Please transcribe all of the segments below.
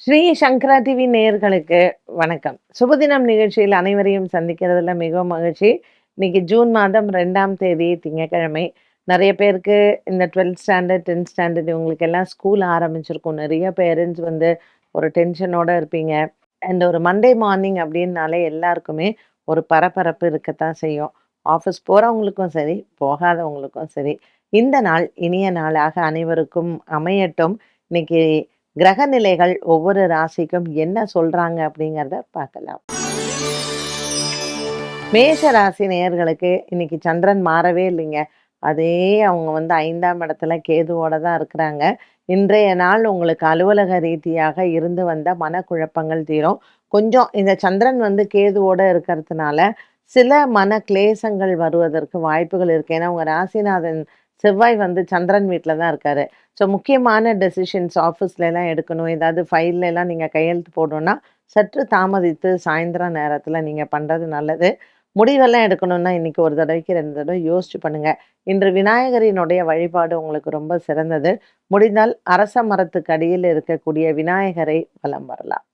ஸ்ரீ சங்கரா TV நேயர்களுக்கு வணக்கம். சுபதினம் நிகழ்ச்சியில் அனைவரையும் சந்திக்கிறதுல மிகவும் மகிழ்ச்சி. இன்னைக்கு ஜூன் மாதம் ரெண்டாம் தேதி திங்கட்கிழமை. நிறைய பேருக்கு இந்த டுவெல்த் ஸ்டாண்டர்ட் டென்த் ஸ்டாண்டர்ட் இவங்களுக்கு எல்லாம் ஸ்கூல் ஆரம்பிச்சிருக்கும். நிறைய பேரண்ட்ஸ் வந்து ஒரு டென்ஷனோட இருப்பீங்க. அண்ட் ஒரு மண்டே மார்னிங் அப்படின்னாலே எல்லாருக்குமே ஒரு பரபரப்பு இருக்கத்தான் செய்யும். ஆஃபீஸ் போகிறவங்களுக்கும் சரி போகாதவங்களுக்கும் சரி. இந்த நாள் இனிய நாளாக அனைவருக்கும் அமையட்டும். இன்னைக்கு கிரக நிலைகள் ஒவ்வொரு ராசிக்கும் என்ன சொல்றாங்க அப்படிங்கிறத பார்க்கலாம். மேஷ ராசி நேயர்களுக்கு இன்னைக்கு சந்திரன் மாறவே இல்லைங்க. அதே அவங்க வந்து ஐந்தாம் இடத்துல கேதுவோட தான் இருக்கிறாங்க. இன்றைய நாள் உங்களுக்கு அலுவலக ரீதியாக இருந்து வந்த மனக்குழப்பங்கள் தீரும். கொஞ்சம் இந்த சந்திரன் வந்து கேதுவோட இருக்கிறதுனால சில மன கிளேசங்கள் வருவதற்கு வாய்ப்புகள் இருக்கு. ஏன்னா உங்க ராசிநாதன் செவ்வாய் வந்து சந்திரன் வீட்டில் தான் இருக்காரு. ஸோ முக்கியமான டெசிஷன்ஸ் ஆஃபீஸ்லலாம் எடுக்கணும். ஏதாவது ஃபைல்லலாம் நீங்கள் கையெழுத்து போடணும்னா சற்று தாமதித்து சாயந்தரம் நேரத்தில் நீங்கள் பண்ணுறது நல்லது. முடிவெல்லாம் எடுக்கணும்னா இன்னைக்கு ஒரு தடவைக்கு ரெண்டு தடவை யோசிச்சு பண்ணுங்கள் இன்று விநாயகரினுடைய வழிபாடு உங்களுக்கு ரொம்ப சிறந்தது. முடிந்தால் அரச மரத்துக்கு அடியில் இருக்கக்கூடிய விநாயகரை வலம் வரலாம்.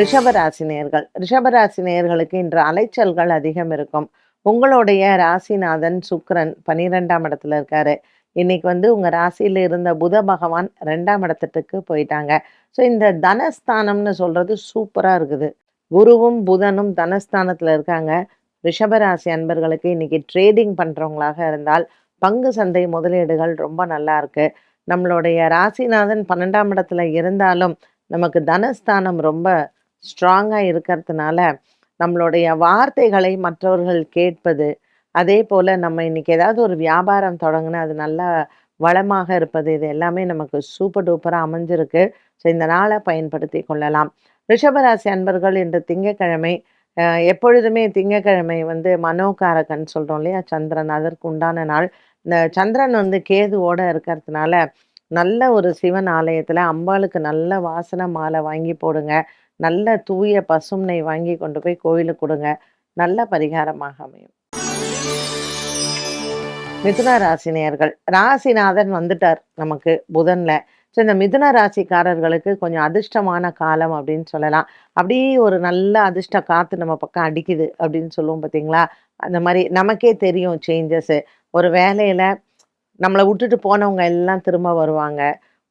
ரிஷபராசினியர்கள் ரிஷபராசினியர்களுக்கு இன்று அலைச்சல்கள் அதிகம் இருக்கும். உங்களுடைய ராசிநாதன் சுக்கரன் பன்னிரெண்டாம் இடத்துல இருக்காரு. இன்னைக்கு வந்து உங்க ராசியில இருந்த புத பகவான் ரெண்டாம் இடத்துக்கு போயிட்டாங்க. ஸோ இந்த தனஸ்தானம்னு சொல்றது சூப்பரா இருக்குது. குருவும் புதனும் தனஸ்தானத்துல இருக்காங்க. ரிஷபராசி அன்பர்களுக்கு இன்னைக்கு ட்ரேடிங் பண்றவங்களாக இருந்தால் பங்கு சந்தை முதலீடுகள் ரொம்ப நல்லா இருக்கு. நம்மளுடைய ராசிநாதன் பன்னெண்டாம் இடத்துல இருந்தாலும் நமக்கு தனஸ்தானம் ரொம்ப ஸ்ட்ராங்காக இருக்கிறதுனால நம்மளுடைய வார்த்தைகளை மற்றவர்கள் கேட்பது அதே போல் நம்ம இன்னைக்கு ஏதாவது ஒரு வியாபாரம் தொடங்கினா அது நல்லா வளமாக இருப்பது இது எல்லாமே நமக்கு சூப்பர் டூப்பராக அமைஞ்சிருக்கு. ஸோ இந்த நாளை பயன்படுத்தி கொள்ளலாம். ரிஷபராசி அன்பர்கள் இன்று திங்கக்கிழமை எப்பொழுதுமே திங்கக்கிழமை வந்து மனோகாரகன் சொல்கிறோம் இல்லையா? சந்திரன் அதற்கு உண்டான நாள். இந்த சந்திரன் வந்து கேதுவோட இருக்கிறதுனால நல்ல ஒரு சிவன் ஆலயத்தில் அம்பாளுக்கு நல்ல வாசனை மாலை வாங்கி போடுங்க. நல்ல தூய பசும்னை வாங்கி கொண்டு போய் கோயிலுக்கு கொடுங்க. நல்ல பரிகாரமாக அமையும். மிதுன ராசினியர்கள் ராசிநாதன் வந்துட்டார் நமக்கு புதன்ல. ஸோ இந்த மிதுன ராசிக்காரர்களுக்கு கொஞ்சம் அதிர்ஷ்டமான காலம் அப்படின்னு சொல்லலாம். அப்படியே ஒரு நல்ல அதிர்ஷ்ட காற்று நம்ம பக்கம் அடிக்குது அப்படின்னு சொல்லுவோம் பார்த்தீங்களா அந்த மாதிரி நமக்கே தெரியும் சேஞ்சஸ் ஒரு வேலையில் நம்மளை விட்டுட்டு போனவங்க எல்லாம் திரும்ப வருவாங்க.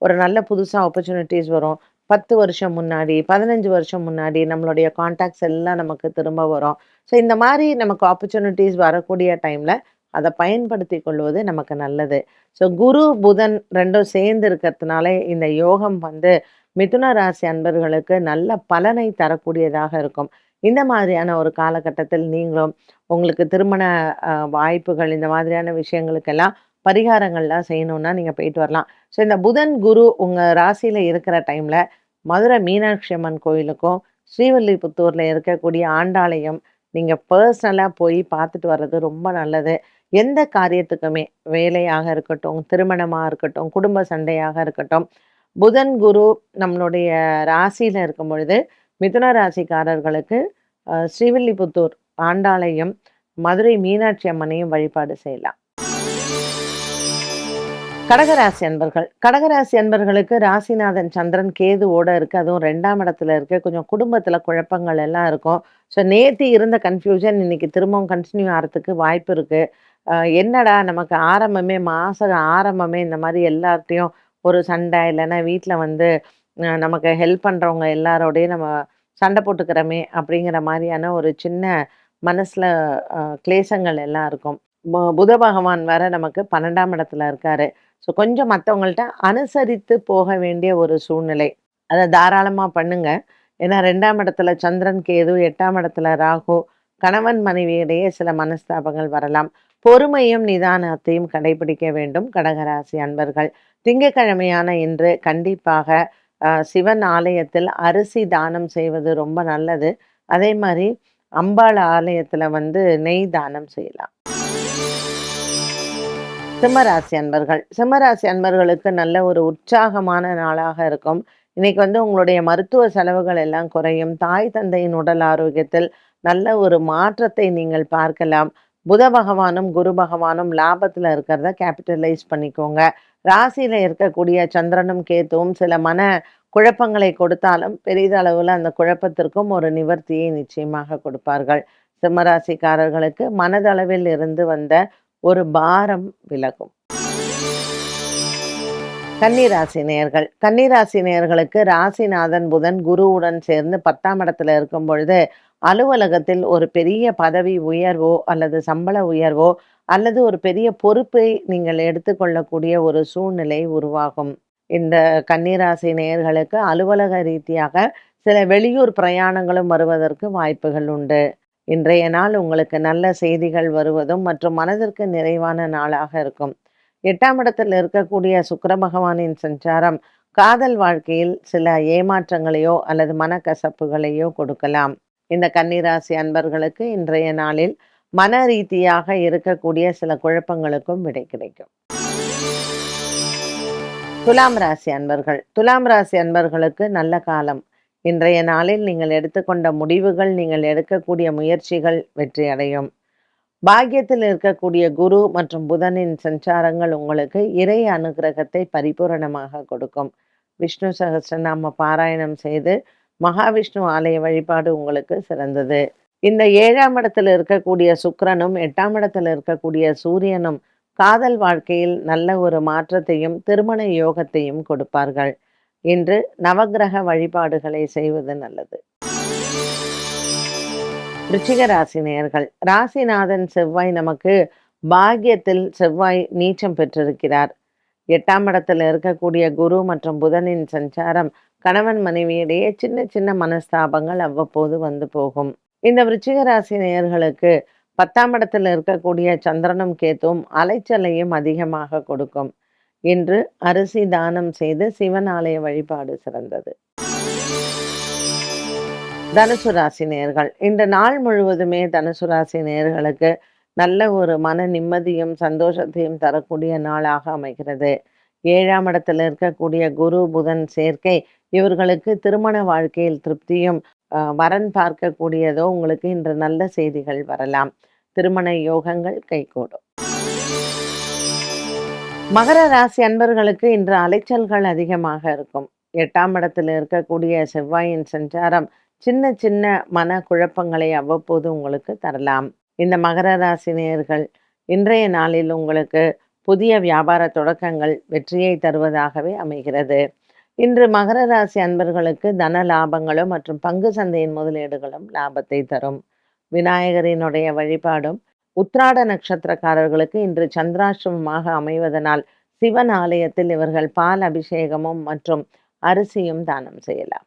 ஒரு நல்ல புதுசாக ஆப்பர்ச்சுனிட்டிஸ் வரும். பத்து வருஷம் முன்னாடி பதினஞ்சு வருஷம் முன்னாடி நம்மளுடைய காண்டாக்ட்ஸ் எல்லாம் நமக்கு திரும்ப வரும். ஸோ இந்த மாதிரி நமக்கு ஆப்பர்ச்சுனிட்டிஸ் வரக்கூடிய டைமில் அதை பயன்படுத்தி கொள்வது நமக்கு நல்லது. ஸோ குரு புதன் ரெண்டும் சேர்ந்து இருக்கிறதுனால இந்த யோகம் வந்து மிதுன ராசி அன்பர்களுக்கு நல்ல பலனை தரக்கூடியதாக இருக்கும். இந்த மாதிரியான ஒரு காலகட்டத்தில் நீங்களும் உங்களுக்கு திருமண வாய்ப்புகள் இந்த மாதிரியான விஷயங்களுக்கெல்லாம் பரிகாரங்கள்லாம் செய்யணும்னா நீங்கள் போயிட்டு வரலாம். ஸோ இந்த புதன் குரு உங்கள் ராசியில் இருக்கிற டைமில் மதுரை மீனாட்சி அம்மன் கோயிலுக்கும் ஸ்ரீவில்லிபுத்தூரில் இருக்கக்கூடிய ஆண்டாலயம் நீங்கள் பர்சனலாக போய் பார்த்துட்டு வர்றது ரொம்ப நல்லது. எந்த காரியத்துக்குமே வேலையாக இருக்கட்டும் திருமணமாக இருக்கட்டும் குடும்ப சண்டையாக இருக்கட்டும் புதன் குரு நம்மளுடைய ராசியில் இருக்கும் பொழுது மிதுன ராசிக்காரர்களுக்கு ஸ்ரீவில்லிபுத்தூர் ஆண்டாலயம் மதுரை மீனாட்சி அம்மனையும் வழிபாடு செய்யலாம். கடகராசி அன்பர்கள். கடகராசி அன்பர்களுக்கு ராசிநாதன் சந்திரன் கேதுவோட இருக்கு. அதுவும் ரெண்டாம் இடத்துல இருக்கு. கொஞ்சம் குடும்பத்துல குழப்பங்கள் எல்லாம் இருக்கும். ஸோ நேற்று இருந்த கன்ஃபியூஷன் இன்னைக்கு திரும்பவும் கண்டினியூ ஆகிறதுக்கு வாய்ப்பு இருக்கு. என்னடா நமக்கு ஆரம்பமே மாச ஆரம்பமே இந்த மாதிரி எல்லார்ட்டையும் ஒரு சண்டை இல்லைன்னா வீட்டில் வந்து நமக்கு ஹெல்ப் பண்ணுறவங்க எல்லாரோடையும் நம்ம சண்டை போட்டுக்கிறோமே அப்படிங்கிற மாதிரியான ஒரு சின்ன மனசில் கிளேசங்கள் எல்லாம் இருக்கும். புத பகவான் வேற நமக்கு பன்னெண்டாம் இடத்துல இருக்காரு. ஸோ கொஞ்சம் மற்றவங்கள்ட்ட அனுசரித்து போக வேண்டிய ஒரு சூழ்நிலை. அதை தாராளமாக பண்ணுங்க. ஏன்னா ரெண்டாம் இடத்துல சந்திரன் கேது எட்டாம் இடத்துல ராகு கணவன் மனைவியிடையே சில மனஸ்தாபங்கள் வரலாம். பொறுமையும் நிதானத்தையும் கடைபிடிக்க வேண்டும் கடகராசி அன்பர்கள். திங்கட்கிழமையான இன்று கண்டிப்பாக சிவன் ஆலயத்தில் அரிசி தானம் செய்வது ரொம்ப நல்லது. அதே மாதிரி அம்பாள் ஆலயத்தில் வந்து நெய் தானம் செய்யலாம். சிம்மராசி அன்பர்கள். சிம்மராசி அன்பர்களுக்கு நல்ல ஒரு உற்சாகமான நாளாக இருக்கும். இன்னைக்கு வந்து உங்களுடைய மருத்துவ செலவுகள் எல்லாம் குறையும். தாய் தந்தையின் உடல் ஆரோக்கியத்தில் நல்ல ஒரு மாற்றத்தை நீங்கள் பார்க்கலாம். புத பகவானும் குரு பகவானும் லாபத்தில் இருக்கிறத கேபிட்டலைஸ் பண்ணிக்கோங்க. ராசியில் இருக்கக்கூடிய சந்திரனும் கேத்துவும் சில மன குழப்பங்களை கொடுத்தாலும் பெரிதளவில் அந்த குழப்பத்திற்கும் ஒரு நிவர்த்தியை நிச்சயமாக கொடுப்பார்கள். சிம்மராசிக்காரர்களுக்கு மனதளவில் இருந்து வந்த ஒரு பாரம் விலகும். கன்னிராசி நேர்கள் கன்னிராசி நேயர்களுக்கு ராசிநாதன் புதன் குருவுடன் சேர்ந்து பத்தாம் இடத்துல இருக்கும் பொழுது அலுவலகத்தில் ஒரு பெரிய பதவி உயர்வோ அல்லது சம்பள உயர்வோ அல்லது ஒரு பெரிய பொறுப்பை நீங்கள் எடுத்துக்கொள்ளக்கூடிய ஒரு சூழ்நிலை உருவாகும். இந்த கன்னிராசி நேயர்களுக்கு அலுவலக ரீதியாக சில வெளியூர் பிரயாணங்களும் வருவதற்கு வாய்ப்புகள் உண்டு. இன்றைய நாள் உங்களுக்கு நல்ல செய்திகள் வருவதும் மற்றும் மனதிற்கு நிறைவான நாளாக இருக்கும். எட்டாம் இடத்தில் இருக்கக்கூடிய சுக்கர பகவானின் சஞ்சாரம் காதல் வாழ்க்கையில் சில ஏமாற்றங்களையோ அல்லது மனக்கசப்புகளையோ கொடுக்கலாம். இந்த கன்னிராசி அன்பர்களுக்கு இன்றைய நாளில் மன ரீதியாக இருக்கக்கூடிய சில குழப்பங்களுக்கும் விடை கிடைக்கும். துலாம் ராசி அன்பர்கள். துலாம் ராசி அன்பர்களுக்கு நல்ல காலம். இன்றைய நாளில் நீங்கள் எடுத்துக்கொண்ட முடிவுகள் நீங்கள் எடுக்கக்கூடிய முயற்சிகள் வெற்றி அடையும் பாக்கியத்தில் இருக்கக்கூடிய குரு மற்றும் புதனின் சஞ்சாரங்கள் உங்களுக்கு இறை அனுகிரகத்தை பரிபூரணமாக கொடுக்கும். விஷ்ணு சகசிரநாம பாராயணம் செய்து மகாவிஷ்ணு ஆலய வழிபாடு உங்களுக்கு சிறந்தது. இந்த ஏழாம் இடத்துல இருக்கக்கூடிய சுக்கரனும் எட்டாம் இடத்துல இருக்கக்கூடிய சூரியனும் காதல் வாழ்க்கையில் நல்ல ஒரு மாற்றத்தையும் திருமண யோகத்தையும் கொடுப்பார்கள். இன்று நவக்கிரக வழிபாடுகளை செய்வது நல்லது. ரிச்சிக ராசி நேயர்கள் ராசிநாதன் செவ்வாய் நமக்கு பாகியத்தில் செவ்வாய் நீச்சம் பெற்றிருக்கிறார். எட்டாம் இடத்தில் இருக்கக்கூடிய குரு மற்றும் புதனின் சஞ்சாரம் கணவன் மனைவியிடையே சின்ன சின்ன மனஸ்தாபங்கள் அவ்வப்போது வந்து போகும். இந்த விருச்சிக ராசி நேயர்களுக்கு பத்தாம் இடத்தில் இருக்கக்கூடிய சந்திரனும் கேத்தும் அலைச்சலையும் அதிகமாக கொடுக்கும். இன்று அரிசி தானம் செய்து சிவன் ஆலய வழிபாடு சிறந்தது. தனுசு ராசி நேர்கள். இந்த நாள் முழுவதுமே தனுசு ராசி நேர்களுக்கு நல்ல ஒரு மன நிம்மதியும் சந்தோஷத்தையும் தரக்கூடிய நாளாக அமைகிறது. ஏழாம் இடத்துல இருக்கக்கூடிய குரு புதன் சேர்க்கை இவர்களுக்கு திருமண வாழ்க்கையில் திருப்தியும் வரன் பார்க்கக்கூடியதோ உங்களுக்கு இன்று நல்ல செய்திகள் வரலாம். திருமண யோகங்கள் கைகூடும். மகர ராசி அன்பர்களுக்கு இன்று அலைச்சல்கள் அதிகமாக இருக்கும். எட்டாம் இடத்தில் இருக்கக்கூடிய செவ்வாயின் சஞ்சாரம் சின்ன சின்ன மன குழப்பங்களை அவ்வப்போது உங்களுக்கு தரலாம். இந்த மகர ராசி நேயர்கள் இன்றைய நாளில் உங்களுக்கு புதிய வியாபார தொடக்கங்கள் வெற்றியை தருவதாகவே அமைகிறது. இன்று மகர ராசி அன்பர்களுக்கு தன லாபங்களும் மற்றும் பங்கு சந்தையின் முதலீடுகளும் லாபத்தை தரும். விநாயகரினுடைய வழிபாடும் உத்ராட நட்சத்திரக்காரர்களுக்கு இன்று சந்திராசிரமமாக அமைவதனால் சிவன் ஆலயத்தில் இவர்கள் பால் அபிஷேகமும் மற்றும் அரிசியும் தானம் செய்யலாம்.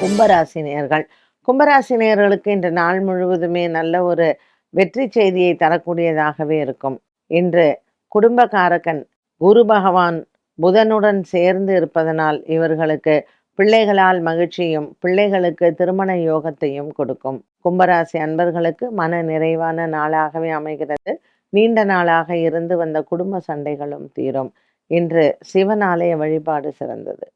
கும்பராசினியர்கள். கும்பராசினியர்களுக்கு இன்று நாள் முழுவதுமே நல்ல ஒரு வெற்றி செய்தியை தரக்கூடியதாகவே இருக்கும். இன்று குடும்பகாரகன் குரு பகவான் புதனுடன் சேர்ந்து இருப்பதனால் இவர்களுக்கு பிள்ளைகளால் மகிழ்ச்சியும் பிள்ளைகளுக்கு திருமண யோகத்தையும் கொடுக்கும். கும்பராசி அன்பர்களுக்கு மன நிறைவான நாளாகவே அமைகிறது. நீண்ட நாளாக இருந்து வந்த குடும்ப சண்டைகளும் தீரும். இன்று சிவனாலய வழிபாடு சிறந்தது.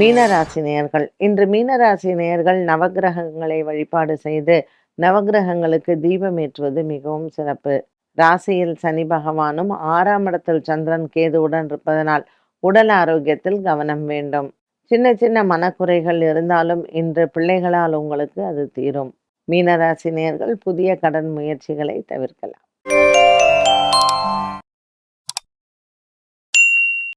மீனராசி நேயர்கள் இன்று மீனராசி நேயர்கள் நவகிரகங்களை வழிபாடு செய்து நவகிரகங்களுக்கு தீபம் ஏற்றுவது மிகவும் சிறப்பு. ராசியில் சனி பகவானும் ஆறாம் இடத்தில் சந்திரன் கேதுவுடன் இருப்பதனால் உடல் ஆரோக்கியத்தில் கவனம் வேண்டும். சின்ன சின்ன மனக்குறைகள் இருந்தாலும் இன்று பிள்ளைகளால் உங்களுக்கு அது தீரும். மீனராசினியர்கள் புதிய கடன் முயற்சிகளை தவிர்க்கலாம்.